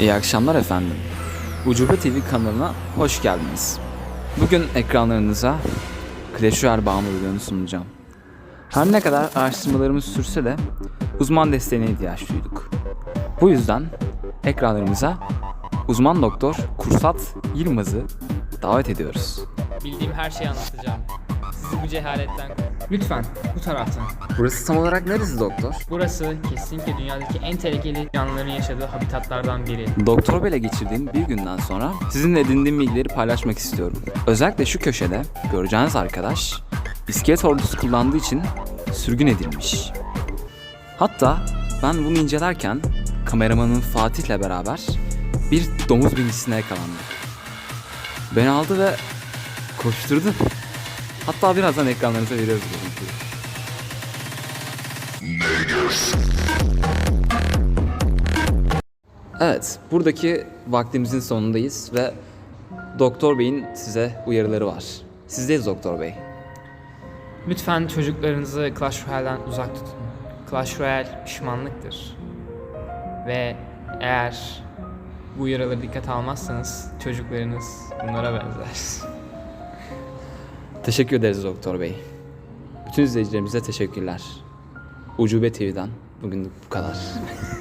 İyi akşamlar efendim. Ucube TV kanalına hoş geldiniz. Bugün ekranlarınıza Clash Royale bağımlılığını sunacağım. Her ne kadar araştırmalarımız sürse de uzman desteğine ihtiyaç duyduk. Bu yüzden ekranlarımıza uzman doktor Kursat Yılmaz'ı davet ediyoruz. Bildiğim her şeyi anlatacağım. Sizi bu cehaletten... Lütfen bu taraftan. Burası tam olarak neresi doktor? Burası kesinlikle dünyadaki en tehlikeli canlıların yaşadığı habitatlardan biri. Doktor Bey'le geçirdiğim bir günden sonra sizinle edindiğim bilgileri paylaşmak istiyorum. Özellikle şu köşede göreceğiniz arkadaş iskelet ordusu kullandığı için sürgün edilmiş. Hatta ben bunu incelerken kameramanın Fatih'le beraber bir domuz binisine yakalandı. Beni aldı ve koşturdu. Hatta birazdan ekranlarınıza veriyoruz. Evet, buradaki vaktimizin sonundayız ve Doktor Bey'in size uyarıları var. Sizdeyiz Doktor Bey. Lütfen çocuklarınızı Clash Royale'den uzak tutun. Clash Royale pişmanlıktır. Ve eğer bu uyarıları dikkate almazsanız çocuklarınız bunlara benzer. Teşekkür ederiz Doktor Bey. Bütün izleyicilerimize teşekkürler. Ucube TV'den bugün bu kadar.